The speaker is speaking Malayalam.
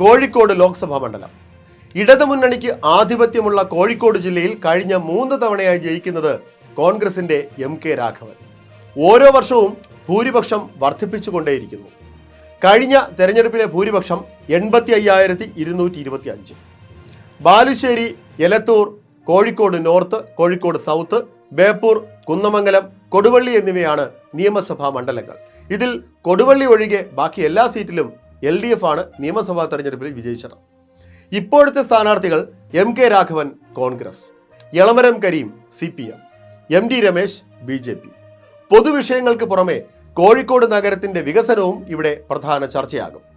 കോഴിക്കോട് ലോക്സഭാ മണ്ഡലം. ഇടതുമുന്നണിക്ക് ആധിപത്യമുള്ള കോഴിക്കോട് ജില്ലയിൽ കഴിഞ്ഞ മൂന്ന് തവണയായി ജയിക്കുന്നത് കോൺഗ്രസിന്റെ എം കെ രാഘവൻ. ഓരോ വർഷവും ഭൂരിപക്ഷം വർദ്ധിപ്പിച്ചുകൊണ്ടേയിരിക്കുന്നു. കഴിഞ്ഞ തെരഞ്ഞെടുപ്പിലെ ഭൂരിപക്ഷം എൺപത്തി അയ്യായിരത്തി ഇരുന്നൂറ്റി ഇരുപത്തി അഞ്ച് ബാലുശ്ശേരി എലത്തൂർ കോഴിക്കോട് നോർത്ത് കോഴിക്കോട് സൗത്ത് ബേപ്പൂർ കുന്നമംഗലം കൊടുവള്ളി എന്നിവയാണ് നിയമസഭാ മണ്ഡലങ്ങൾ. ഇതിൽ കൊടുവള്ളി ഒഴികെ ബാക്കി എല്ലാ സീറ്റിലും എൽ ഡി എഫ് ആണ് നിയമസഭാ തെരഞ്ഞെടുപ്പിൽ വിജയിച്ചത്. ഇപ്പോഴത്തെ സ്ഥാനാർത്ഥികൾ M K Raghavan Congress Elamaram Kareem C P M M D Ramesh B J P. പൊതുവിഷയങ്ങൾക്ക് പുറമെ കോഴിക്കോട് നഗരത്തിന്റെ വികസനവും ഇവിടെ പ്രധാന ചർച്ചയാകും.